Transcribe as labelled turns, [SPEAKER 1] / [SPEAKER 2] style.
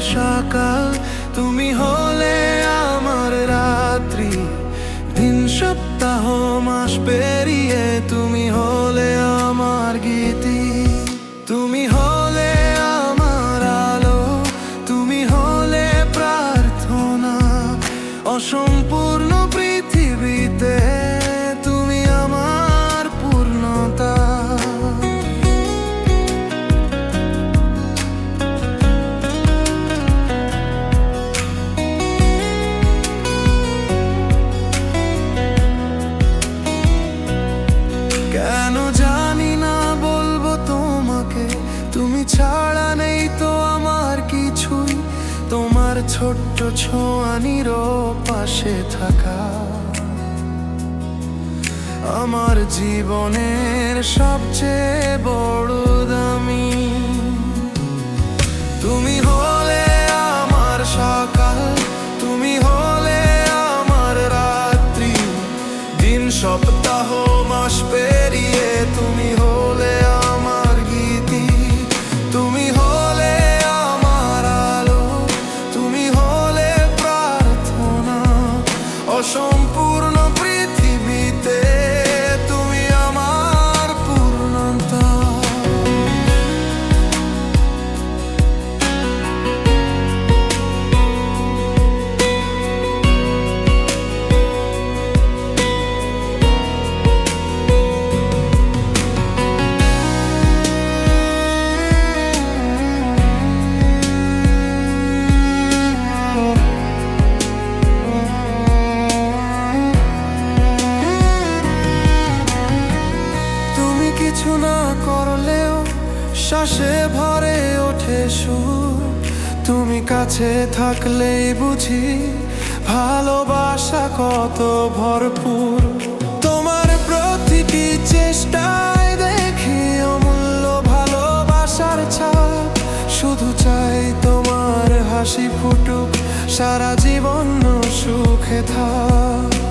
[SPEAKER 1] সকাল, তুমি হলে আমার রাত্রি। দিন সপ্তাহ, মাস পেরিয়ে তুমি হলে আমার গীতি। তুমি হলে আমার আলো, তুমি হলে প্রার্থনা। অসম্পূর্ণ ছোট্ট ছোঁয়ানির পাশে থাকা। আমার জীবনের সবচেয়ে বড় দামি। তুমি হলে আমার সকাল, তুমি হলে আমার রাত্রি। দিন, সপ্তাহ, মাস পেরিয়ে তুমি হলে কিছু না করলেও শ্বাসে ভরে ওঠে সুর। তুমি কাছে থাকলেই বুঝি ভালোবাসা কত ভরপুর। তোমার প্রতিটি চেষ্টায় দেখি অমূল্য ভালোবাসার ছাপ। শুধু চাই তোমার হাসি ফুটুক, সারা জীবন সুখে থাক।